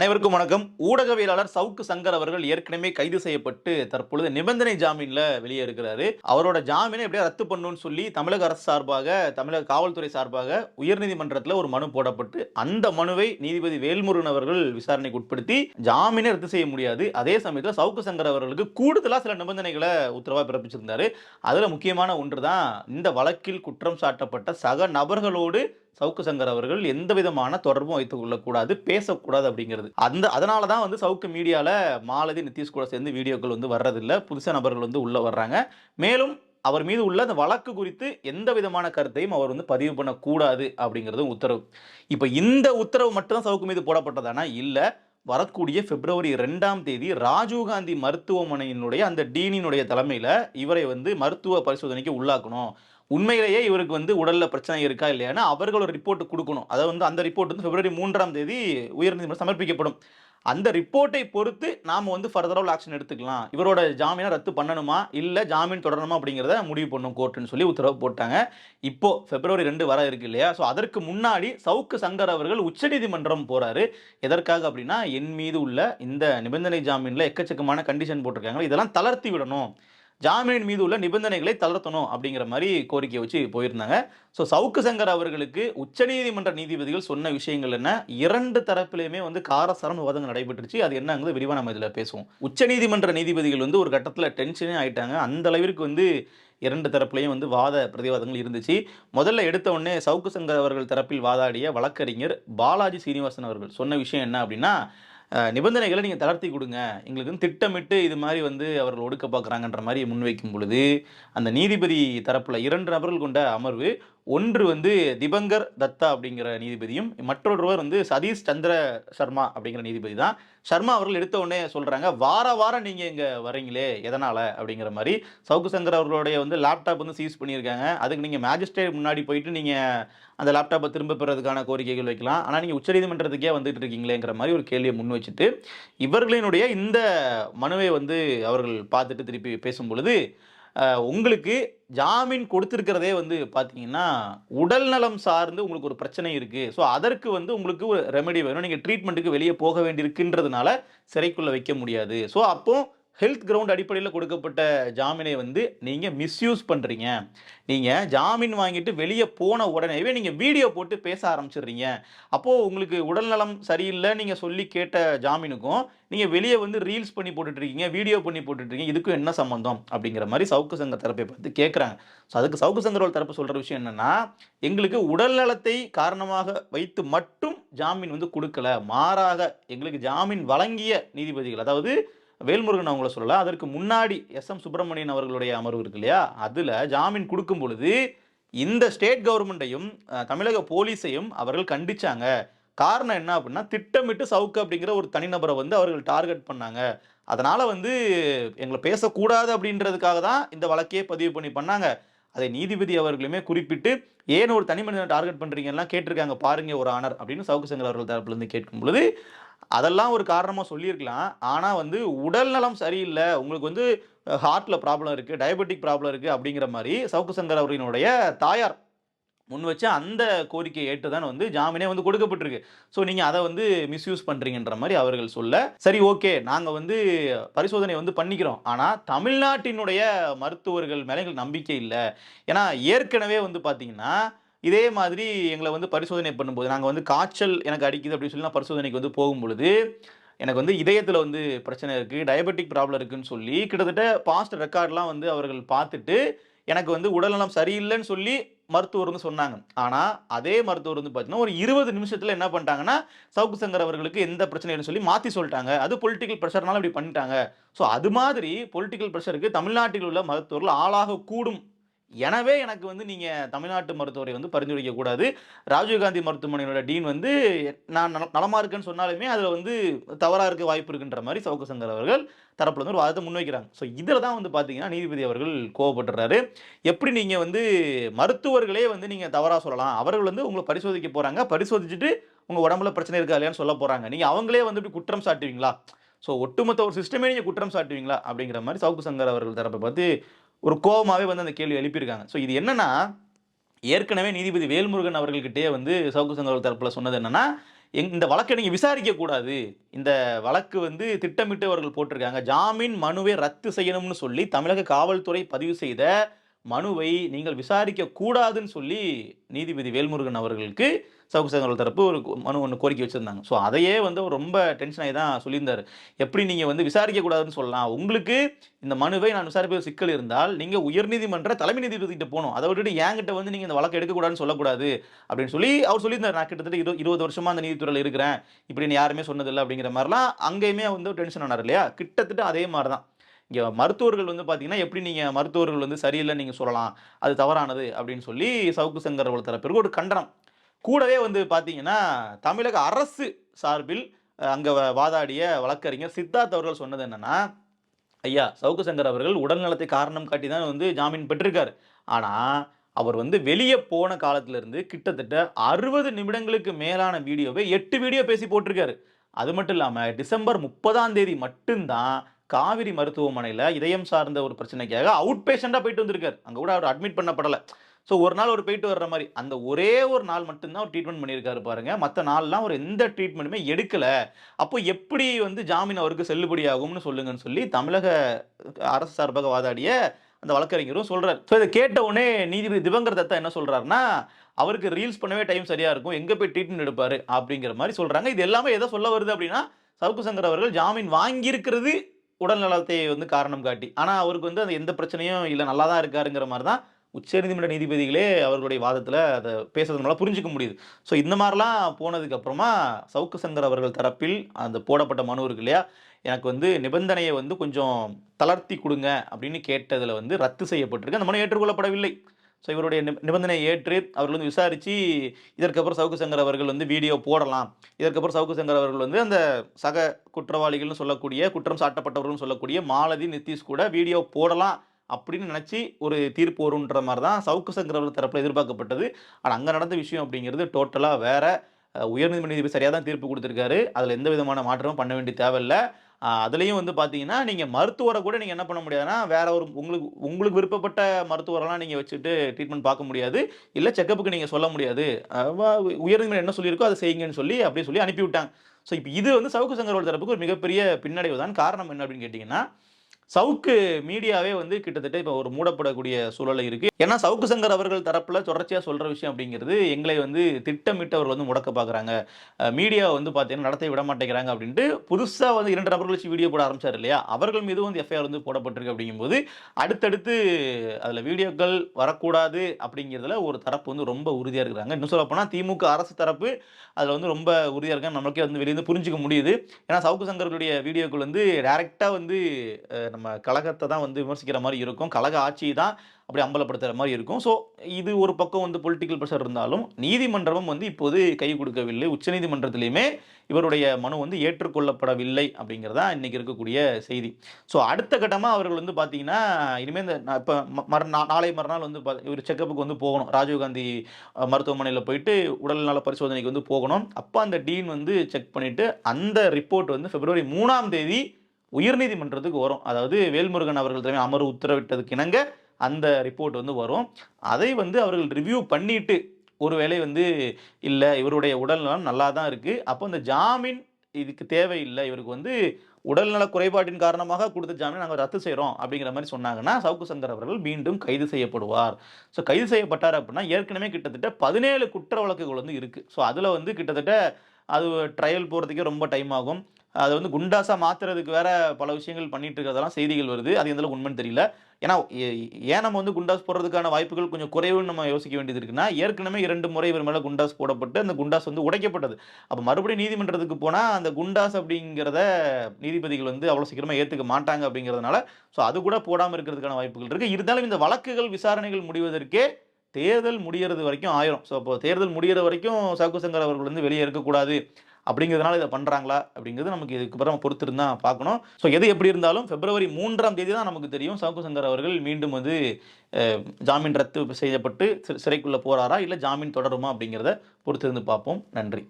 அனைவருக்கும் வணக்கம். ஊடகவியலாளர் சவுக்கு சங்கர் அவர்கள் ஏற்கனவே கைது செய்யப்பட்டு தற்பொழுது நிபந்தனை ஜாமீன்ல வெளியே இருக்கிறாரு. அவரோட ஜாமீனை எப்படியா ரத்து பண்ணணும்னு சொல்லி தமிழக அரசு சார்பாக தமிழக காவல்துறை சார்பாக உயர்நீதிமன்றத்தில் ஒரு மனு போடப்பட்டு அந்த மனுவை நீதிபதி வேல்முருகன் அவர்கள் விசாரணைக்கு உட்படுத்தி ஜாமீனை ரத்து செய்ய முடியாது. அதே சமயத்தில் சவுக்கு சங்கர் அவர்களுக்கு கூடுதலாக சில நிபந்தனைகளை உத்தரவாக பிறப்பிச்சிருந்தாரு. அதில் முக்கியமான ஒன்று தான் இந்த வழக்கில் குற்றம் சாட்டப்பட்ட சக நபர்களோடு சவுக்கு சங்கர் அவர்கள் எந்த விதமான தொடர்பும் வைத்துக் கொள்ளக்கூடாது பேசக்கூடாது அப்படிங்கிறது. அந்த அதனால தான் வந்து சவுக்கு மீடியாவில் மாலதி நிதிஷ் கூட சேர்ந்து வீடியோக்கள் வந்து வர்றதில்லை. புதுசாக நபர்கள் வந்து உள்ளே வர்றாங்க. மேலும் அவர் மீது உள்ள அந்த வழக்கு குறித்து எந்த விதமான கருத்தையும் அவர் வந்து பதிவு பண்ணக்கூடாது அப்படிங்கிறதும் உத்தரவு. இப்போ இந்த உத்தரவு மட்டும்தான் சவுக்கு மீது போடப்பட்டதானா இல்லை. வரக்கூடிய பிப்ரவரி ரெண்டாம் தேதி ராஜீவ்காந்தி மருத்துவமனையினுடைய அந்த டீனினுடைய தலைமையில் இவரை வந்து மருத்துவ பரிசோதனைக்கு உள்ளாக்கணும். உண்மையிலேயே இவருக்கு வந்து உடலில் பிரச்சனை இருக்கா இல்லையான்னு அவர்கள் ஒரு ரிப்போர்ட் கொடுக்கணும். அதை வந்து அந்த ரிப்போர்ட் வந்து பிப்ரவரி மூன்றாம் தேதி உயர்நீதிமன்றம் சமர்ப்பிக்கப்படும். அந்த ரிப்போர்ட்டை பொறுத்து நாம் வந்து ஃபர்தராக ஆக்ஷன் எடுத்துக்கலாம். இவரோட ஜாமீனை ரத்து பண்ணணுமா? இல்லை ஜாமீன் தொடரணுமா அப்படிங்கிறத முடிவு பண்ணும் கோர்ட்டுன்னு சொல்லி உத்தரவு போட்டாங்க. இப்போ பிப்ரவரி ரெண்டு வர இருக்கு இல்லையா? ஸோ அதற்கு முன்னாடி சவுக்கு சங்கர் அவர்கள் உச்சநீதிமன்றம் போகிறாரு எதற்காக அப்படின்னா என் மீது உள்ள இந்த நிபந்தனை ஜாமீனில் எக்கச்சக்கமான கண்டிஷன் போட்டிருக்காங்க. இதெல்லாம் தளர்த்தி விடணும். ஜாமீன் மீது உள்ள நிபந்தனைகளை தளர்த்தணும் அப்படிங்கிற மாதிரி கோரிக்கை வச்சு போயிருந்தாங்க. ஸோ சவுக்கு சங்கர் அவர்களுக்கு உச்சநீதிமன்ற நீதிபதிகள் சொன்ன விஷயங்கள் என்ன? இரண்டு தரப்பிலையுமே வந்து காரசாரம் விவாதங்கள் நடைபெற்றுச்சு. அது என்னங்கிறது விரிவாக நம்ம இதில் பேசுவோம். உச்சநீதிமன்ற நீதிபதிகள் வந்து ஒரு கட்டத்தில் டென்ஷனே ஆயிட்டாங்க. அந்த அளவிற்கு வந்து இரண்டு தரப்புலையும் வந்து வாத பிரதிவாதங்கள் இருந்துச்சு. முதல்ல எடுத்த உடனே சவுக்கு சங்கர் அவர்கள் தரப்பில் வாதாடிய வழக்கறிஞர் பாலாஜி சீனிவாசன் அவர்கள் சொன்ன விஷயம் என்ன அப்படின்னா நிபந்தனைகளை நீங்கள் தளர்த்தி கொடுங்க. எங்களுக்கு வந்து திட்டமிட்டு இது மாதிரி வந்து அவர்கள் ஒடுக்க பார்க்குறாங்கன்ற மாதிரி முன்வைக்கும் பொழுது அந்த நீதிபதி தரப்பில் இரண்டு நபர்கள் கொண்ட அமர்வு ஒன்று வந்து திபங்கர் தத்தா அப்படிங்கிற நீதிபதியும் மற்றொருவர் வந்து சதீஷ் சந்திர சர்மா அப்படிங்கிற நீதிபதி தான். சர்மா அவர்கள் எடுத்த உடனே சொல்கிறாங்க வார வாரம் நீங்கள் இங்கே வரீங்களே எதனால்? அப்படிங்கிற மாதிரி. சவுக்கு சங்கர் அவர்களுடைய வந்து லேப்டாப் வந்து சீஸ் பண்ணியிருக்காங்க. அதுக்கு நீங்கள் மேஜிஸ்ட்ரேட் முன்னாடி போயிட்டு நீங்கள் அந்த லேப்டாப்பை திரும்ப பெறதுக்கான கோரிக்கைகள் வைக்கலாம். ஆனால் நீங்கள் உச்சநீதிமன்றத்துக்கே வந்துட்டு இருக்கீங்களேங்கிற மாதிரி ஒரு கேள்வியை முன் வச்சுட்டு இவர்களினுடைய இந்த மனுவை வந்து அவர்கள் பார்த்துட்டு திருப்பி பேசும் பொழுது உங்களுக்கு ஜாமீன் கொடுத்துருக்கிறதே வந்து பார்த்தீங்கன்னா உடல் நலம் சார்ந்து உங்களுக்கு ஒரு பிரச்சனை இருக்குது ஸோ அதற்கு வந்து உங்களுக்கு ஒரு ரெமெடி வேணும் நீங்கள் ட்ரீட்மெண்ட்டுக்கு வெளியே போக வேண்டியிருக்குன்றதுனால சிறைக்குள்ளே வைக்க முடியாது. ஸோ அப்போது ஹெல்த் கிரவுண்ட் அடிப்படையில் கொடுக்கப்பட்ட ஜாமீனை வந்து நீங்கள் மிஸ்யூஸ் பண்ணுறீங்க நீங்கள் ஜாமீன் வாங்கிட்டு வெளியே போன உடனேவே நீங்கள் வீடியோ போட்டு பேச ஆரம்பிச்சிடுறீங்க. அப்போது உங்களுக்கு உடல்நலம் சரியில்லை நீங்கள் சொல்லி கேட்ட ஜாமீனுக்கும் நீங்கள் வெளியே வந்து ரீல்ஸ் பண்ணி போட்டுட்டு இருக்கீங்க வீடியோ பண்ணி போட்டுட்ருக்கீங்க இதுக்கும் என்ன சம்மந்தம் அப்படிங்கிற மாதிரி சவுக்கு சங்க தரப்பை பார்த்து கேட்குறாங்க ஸோ அதுக்கு சவுக்கு சங்கரோல் தரப்பு சொல்கிற விஷயம் என்னென்னா எங்களுக்கு உடல்நலத்தை காரணமாக வைத்து மட்டும் ஜாமீன் வந்து கொடுக்கல. மாறாக எங்களுக்கு ஜாமீன் வழங்கிய நீதிபதிகள் அதாவது வேல்முருகன் அவங்கள சொல்லலாம் அதற்கு முன்னாடி எஸ் எம் சுப்பிரமணியன் அவர்களுடைய அமர்வு இருக்கு இல்லையா? அதில் ஜாமீன் கொடுக்கும் பொழுது இந்த ஸ்டேட் கவர்மெண்ட்டையும் தமிழக போலீஸையும் அவர்கள் கண்டிச்சாங்க. காரணம் என்ன அப்படின்னா திட்டமிட்டு சவுக்கு அப்படிங்கிற ஒரு தனிநபரை வந்து அவர்கள் டார்கெட் பண்ணாங்க. அதனால் வந்து எங்களை பேசக்கூடாது அப்படின்றதுக்காக தான் இந்த வழக்கையே பதிவு பண்ணி பண்ணாங்க. அதை நீதிபதி அவர்களுமே குறிப்பிட்டு ஏன் ஒரு தனி மனிதனை டார்கெட் பண்றீங்கலாம் கேட்டிருக்காங்க பாருங்க ஒரு ஆனர் அப்படின்னு சவுக்கு சங்கர் அவர்கள் தரப்புலேருந்து கேட்கும் பொழுது அதெல்லாம் ஒரு காரணமாக சொல்லியிருக்கலாம். ஆனால் வந்து உடல் நலம் சரியில்லை. உங்களுக்கு வந்து ஹார்ட்டில் ப்ராப்ளம் இருக்குது டயபெட்டிக் ப்ராப்ளம் இருக்குது அப்படிங்கிற மாதிரி சவுக்கு சங்கர் அவர்களினுடைய தாயார் முன் வச்ச அந்த கோரிக்கையை ஏற்று தான் வந்து ஜாமீனே வந்து கொடுக்கப்பட்டிருக்கு. ஸோ நீங்கள் அதை வந்து மிஸ்யூஸ் பண்ணுறீங்கன்ற மாதிரி அவர்கள் சொல்ல சரி ஓகே நாங்கள் வந்து பரிசோதனை வந்து பண்ணிக்கிறோம். ஆனால் தமிழ்நாட்டினுடைய மருத்துவர்கள் மேலே எங்களுக்கு நம்பிக்கை இல்லை. ஏன்னா ஏற்கனவே வந்து பார்த்தீங்கன்னா இதே மாதிரி எங்களை வந்து பரிசோதனை பண்ணும்போது நாங்கள் வந்து காய்ச்சல் எனக்கு அடிக்குது அப்படின்னு சொல்லி நான் பரிசோதனைக்கு வந்து போகும் பொழுது எனக்கு வந்து இதயத்தில் வந்து பிரச்சனை இருக்குது டயபெட்டிக் ப்ராப்ளம் இருக்குன்னு சொல்லி கிட்டத்தட்ட பாஸ்ட் ரெக்கார்ட்லாம் வந்து அவர்கள் பார்த்துட்டு எனக்கு வந்து உடல்நலம் சரியில்லைன்னு சொல்லி மருத்துவர் வந்து சொன்னாங்க. ஆனால் அதே மருத்துவர் வந்து பார்த்தீங்கன்னா ஒரு இருபது நிமிஷத்தில் என்ன பண்ணிட்டாங்கன்னா சவுக்கு சங்கர் அவர்களுக்கு எந்த பிரச்சனைன்னு சொல்லி மாற்றி சொல்லிட்டாங்க. அது பொலிட்டிக்கல் ப்ரெஷர்னால இப்படி பண்ணிட்டாங்க. ஸோ அது மாதிரி பொலிட்டிக்கல் ப்ரெஷருக்கு தமிழ்நாட்டில் உள்ள மருத்துவர்கள் ஆளாக கூடும் எனவே எனக்கு வந்து நீங்கள் தமிழ்நாட்டு மருத்துவரை வந்து பரிந்துரைக்க கூடாது. ராஜீவ்காந்தி மருத்துவமனையோட டீன் வந்து நான் நல- நலமாக இருக்கேன்னு சொன்னாலுமே அதில் வந்து தவறாக இருக்க வாய்ப்பு இருக்குன்ற மாதிரி சவுக்கு சங்கர் அவர்கள் தரப்பில் வந்து ஒரு வாதத்தை முன்வைக்கிறாங்க. ஸோ இதில் தான் வந்து பார்த்தீங்கன்னா நீதிபதி அவர்கள் கோவப்பட்டுறாரு. எப்படி நீங்கள் வந்து மருத்துவர்களே வந்து நீங்கள் தவறாக சொல்லலாம்? அவர்கள் வந்து உங்களை பரிசோதிக்க போகிறாங்க பரிசோதிச்சுட்டு உங்கள் உடம்புல பிரச்சனை இருக்கா இல்லையான்னு சொல்ல போகிறாங்க நீங்கள் அவங்களே வந்து இப்படி குற்றம் சாட்டுவீங்களா? ஸோ ஒட்டுமொத்த ஒரு சிஸ்டமே நீங்கள் குற்றம் சாட்டுவீங்களா? அப்படிங்கிற மாதிரி சவுக்கு சங்கர் அவர்கள் தரப்பை பார்த்து ஒரு கோபமாகவே வந்து அந்த கேள்வி எழுப்பியிருக்காங்க. ஸோ இது என்னென்னா ஏற்கனவே நீதிபதி வேல்முருகன் அவர்கள்கிட்டயே வந்து சவுக்கு சங்கர் தரப்பில் சொன்னது என்னென்னா எங் இந்த வழக்கை நீங்கள் விசாரிக்கக்கூடாது இந்த வழக்கு வந்து திட்டமிட்டு அவர்கள் போட்டிருக்காங்க. ஜாமீன் மனுவை ரத்து செய்யணும்னு சொல்லி தமிழக காவல்துறை பதிவு செய்த மனுவை நீங்கள் விசாரிக்க கூடாதுன்னு சொல்லி நீதிபதி வேல்முருகன் அவர்களுக்கு சவுக்கு சங்கர்கள் தரப்பு ஒரு மனு ஒன்று கோரிக்கை வச்சுருந்தாங்க. ஸோ அதையே வந்து அவர் ரொம்ப டென்ஷன் ஆகி தான் சொல்லியிருந்தார். எப்படி நீங்கள் வந்து விசாரிக்கக்கூடாதுன்னு சொல்லலாம். உங்களுக்கு இந்த மனுவை நான் விசாரிப்பது சிக்கல் இருந்தால் நீங்கள் உயர்நீதிமன்ற தலைமை நீதிபதிகிட்ட போகணும். அதை விட்டுட்டு என்கிட்ட வந்து நீங்கள் இந்த வழக்கு எடுக்கக்கூடாதுன்னு சொல்லக்கூடாது அப்படின்னு சொல்லி அவர் சொல்லியிருந்தார். நான் கிட்டத்தட்ட இரு இருபது வருஷமாக அந்த நீதித்துறையில் இருக்கிறேன். இப்படின்னு யாருமே சொன்னதில்லை அப்படிங்கிற மாதிரிலாம் அங்கேயுமே வந்து டென்ஷன் ஆனார் இல்லையா? கிட்டத்தட்ட அதே மாதிரி தான் இங்கே மருத்துவர்கள் வந்து பார்த்தீங்கன்னா எப்படி நீங்கள் மருத்துவர்கள் வந்து சரியில்லை நீங்கள் சொல்லலாம் அது தவறானது அப்படின்னு சொல்லி சவுக்கு சங்கர் அவர்கள் தரப்பிற்கு ஒரு கண்டனம். கூடவே வந்து பார்த்தீங்கன்னா தமிழக அரசு சார்பில் அங்கே வாதாடிய வழக்கறிஞர் சித்தார்த் அவர்கள் சொன்னது என்னன்னா ஐயா சவுக்கு சங்கர் அவர்கள் உடல்நலத்தை காரணம் காட்டி தான் வந்து ஜாமீன் பெற்றிருக்கார். ஆனால் அவர் வந்து வெளியே போன காலத்திலிருந்து கிட்டத்தட்ட அறுபது நிமிடங்களுக்கு மேலான வீடியோவை எட்டு வீடியோ பேசி போட்டிருக்காரு. அது மட்டும் இல்லாமல் டிசம்பர் முப்பதாம் தேதி மட்டும்தான் காவிரி மருத்துவமனையில் இதயம் சார்ந்த ஒரு பிரச்சனைக்காக அவுட் பேஷண்ட்டாக போயிட்டு வந்திருக்காரு. அங்கே கூட அவர் அட்மிட் பண்ணப்படலை. ஸோ ஒரு நாள் ஒரு போயிட்டு வர்ற மாதிரி அந்த ஒரே ஒரு நாள் மட்டும்தான் அவர் ட்ரீட்மெண்ட் பண்ணியிருக்காரு பாருங்க. மற்ற நாள்லாம் அவர் எந்த ட்ரீட்மெண்ட்டுமே எடுக்கலை. அப்போ எப்படி வந்து ஜாமீன் அவருக்கு செல்லுபடியாகும்னு சொல்லுங்கன்னு சொல்லி தமிழக அரசு சார்பாக வாதாடிய அந்த வழக்கறிஞரும் சொல்கிறார் ஸோ இதை கேட்ட உடனே நீதிபதி திவங்கர் தத்தா என்ன சொல்கிறாருன்னா அவருக்கு ரீல்ஸ் பண்ணவே டைம் சரியாக இருக்கும். எங்கே போய் ட்ரீட்மெண்ட் எடுப்பார்? அப்படிங்கிற மாதிரி சொல்கிறாங்க இது எல்லாமே எதை சொல்ல வருது அப்படின்னா சவுக்கு சங்கர் அவர்கள் ஜாமீன் வாங்கியிருக்கிறது உடல் நலத்தை வந்து காரணம் காட்டி. ஆனால் அவருக்கு வந்து அந்த எந்த பிரச்சனையும் இல்லை நல்லா தான் இருக்காருங்கிற மாதிரி தான் உச்சநீதிமன்ற நீதிபதிகளே அவர்களுடைய வாதத்தில் அதை பேசுறதுனால புரிஞ்சுக்க முடியுது. ஸோ இந்த மாதிரிலாம் போனதுக்கப்புறமா சவுக்கு சங்கர் அவர்கள் தரப்பில் அந்த போடப்பட்ட மனு இருக்கு இல்லையா? எனக்கு வந்து நிபந்தனையை வந்து கொஞ்சம் தளர்த்தி கொடுங்க அப்படின்னு கேட்டதில் வந்து ரத்து செய்யப்பட்டிருக்கு. அந்த மனு ஏற்றுக்கொள்ளப்படவில்லை. ஸோ இவருடைய நிபந்தனையை ஏற்று அவர்கள் வந்து விசாரித்து இதற்கப்புறம் சவுக்கு சங்கர் அவர்கள் வந்து வீடியோ போடலாம். இதற்கப்புறம் சவுக்கு சங்கர் அவர்கள் வந்து அந்த சக குற்றவாளிகள்னு சொல்லக்கூடிய குற்றம் சாட்டப்பட்டவர்கள்னு சொல்லக்கூடிய மாலதி நிதிஷ் கூட வீடியோ போடலாம் அப்படின்னு நினச்சி ஒரு தீர்ப்பு வரும்ன்ற மாதிரி தான் சவுக்கு சங்கர் அவர்கள் தரப்பில் எதிர்பார்க்கப்பட்டது. ஆனால் அங்கே நடந்த விஷயம் அப்படிங்கிறது டோட்டலாக வேறு உயர்நீதிமன்ற நீதிபதி சரியாக தான் தீர்ப்பு கொடுத்துருக்காரு. அதில் எந்த விதமான மாற்றமும் பண்ண வேண்டிய தேவையில்லை. அதுலேயும் வந்து பார்த்தீங்கன்னா நீங்கள் மருத்துவரை கூட நீங்கள் என்ன பண்ண முடியாதுன்னா வேற ஒரு உங்களுக்கு உங்களுக்கு விருப்பப்பட்ட மருத்துவரெல்லாம் நீங்கள் வச்சுட்டு ட்ரீட்மெண்ட் பார்க்க முடியாது. இல்லை செக்கப்புக்கு நீங்கள் சொல்ல முடியாது. அஹ் என்ன சொல்லியிருக்கோ அதை செய்யுங்கன்னு சொல்லி அப்படியே சொல்லி அனுப்பிவிட்டாங்க. ஸோ இப்போ இது வந்து சவுக்கு சங்கரோட தரப்புக்கு ஒரு மிகப்பெரிய பின்னடைவு தான் காரணம் என்ன அப்படின்னு கேட்டிங்கன்னா சவுக்கு மீடியாவே வந்து கிட்டத்தட்ட இப்போ ஒரு மூடப்படக்கூடிய சூழலை இருக்கு. ஏன்னா சவுக்கு சங்கர் அவர்கள் தரப்புல தொடர்ச்சியா சொல்ற விஷயம் அப்படிங்கிறது எங்களை வந்து திட்டமிட்டவர்கள் வந்து முடக்க பார்க்குறாங்க மீடியா வந்து பார்த்தீங்கன்னா நடத்த விட மாட்டேங்கிறாங்க அப்படின்ட்டு புதுசாக வந்து இரண்டு நபர்கள் வச்சு வீடியோ போட ஆரம்பிச்சார் இல்லையா? அவர்கள் மீதும் வந்து எஃப்ஐஆர் வந்து போடப்பட்டிருக்கு அப்படிங்கும்போது அடுத்தடுத்து அதில் வீடியோக்கள் வரக்கூடாது அப்படிங்கிறதுல ஒரு தரப்பு வந்து ரொம்ப உறுதியாக இருக்கிறாங்க. இன்னும் சொல்ல போனால் திமுக அரசு தரப்பு அதில் வந்து ரொம்ப உறுதியாக இருக்காங்க நமக்கே வந்து வெளியே புரிஞ்சுக்க முடியுது. ஏன்னா சவுக்கு சங்கர்களுடைய வீடியோக்கள் வந்து டேரெக்டாக வந்து நம்ம கழகத்தை தான் வந்து விமர்சிக்கிற மாதிரி இருக்கும். கழக ஆட்சியை தான் அப்படி அம்பலப்படுத்துகிற மாதிரி இருக்கும். ஸோ இது ஒரு பக்கம் வந்து பொலிட்டிக்கல் ப்ரெஷர் இருந்தாலும் நீதிமன்றமும் வந்து இப்போது கை கொடுக்கவில்லை. உச்சநீதிமன்றத்திலையுமே இவருடைய மனு வந்து ஏற்றுக்கொள்ளப்படவில்லை அப்படிங்கிறதா இன்றைக்கி இருக்கக்கூடிய செய்தி. ஸோ அடுத்த கட்டமாக அவர்கள் வந்து பார்த்தீங்கன்னா இனிமேல் இந்த இப்போ மறு நாளை மறுநாள் வந்து பா- இவர் செக்கப்புக்கு வந்து போகணும். ராஜீவ்காந்தி மருத்துவமனையில் போயிட்டு உடல்நல பரிசோதனைக்கு வந்து போகணும். அப்போ அந்த டீன் வந்து செக் பண்ணிவிட்டு அந்த ரிப்போர்ட் வந்து பிப்ரவரி மூணாம் தேதி உயர்நீதிமன்றத்துக்கு வரும். அதாவது வேல்முருகன் அவர்கள் தலைமை அமர்வு உத்தரவிட்டதுக்கு இணங்க அந்த ரிப்போர்ட் வந்து வரும். அதை வந்து அவர்கள் ரிவ்யூ பண்ணிட்டு ஒருவேளை வந்து இல்லை இவருடைய உடல்நலம் நல்லா தான் இருக்குது அப்போ இந்த ஜாமீன் இதுக்கு தேவையில்லை. இவருக்கு வந்து உடல்நல குறைபாட்டின் காரணமாக கொடுத்த ஜாமீன் நாங்கள் ரத்து செய்கிறோம் அப்படிங்கிற மாதிரி சொன்னாங்கன்னா சவுக்கு சங்கர் அவர்கள் மீண்டும் கைது செய்யப்படுவார். ஸோ கைது செய்யப்பட்டார் அப்படின்னா ஏற்கனவே கிட்டத்தட்ட பதினேழு குற்ற வழக்குகள் வந்து இருக்குது ஸோ அதில் வந்து கிட்டத்தட்ட அது ட்ரையல் போகிறதுக்கே ரொம்ப டைம் ஆகும். அதை வந்து குண்டாசா மாத்துறதுக்கு வேற பல விஷயங்கள் பண்ணிட்டு இருக்கிறதெல்லாம் செய்திகள் வருது. அது எந்தளவுக்கு உண்மைன்னு தெரியல. ஏன்னா ஏ- ஏன் நம்ம வந்து குண்டாஸ் போடுறதுக்கான வாய்ப்புகள் கொஞ்சம் குறைவுன்னு நம்ம யோசிக்க வேண்டியது இருக்குன்னா ஏற்கனவே இரண்டு முறை இவர் மேலே குண்டாஸ் போடப்பட்டு அந்த குண்டாஸ் வந்து உடைக்கப்பட்டது. அப்போ மறுபடியும் நீதிமன்றத்துக்கு போனால் அந்த குண்டாஸ் அப்படிங்கிறத நீதிபதிகள் வந்து அவ்வளோ சீக்கிரமாக ஏற்றுக்க மாட்டாங்க அப்படிங்கிறதுனால ஸோ அது கூட போடாமல் இருக்கிறதுக்கான வாய்ப்புகள் இருக்குது இருந்தாலும் இந்த வழக்குகள் விசாரணைகள் முடிவதற்கே தேர்தல் முடிகிறது வரைக்கும் ஆயிரும். ஸோ அப்போ தேர்தல் முடிகிற வரைக்கும் சாக்கு சங்கர் அவர்கள் வந்து வெளியே இருக்கக்கூடாது. அப்படிங்கிறதுனால இதை பண்ணுறாங்களா அப்படிங்கிறது நமக்கு இதுக்கு அப்புறம் பார்க்கணும். ஸோ எது எப்படி இருந்தாலும் பிப்ரவரி மூன்றாம் தேதி தான் நமக்கு தெரியும். சவுக்கு சங்கர் அவர்கள் மீண்டும் வந்து ஜாமீன் ரத்து செய்யப்பட்டு சிறைக்குள்ளே போகிறாரா இல்லை ஜாமீன் தொடருமா? அப்படிங்கிறத பொறுத்திருந்து பார்ப்போம். நன்றி.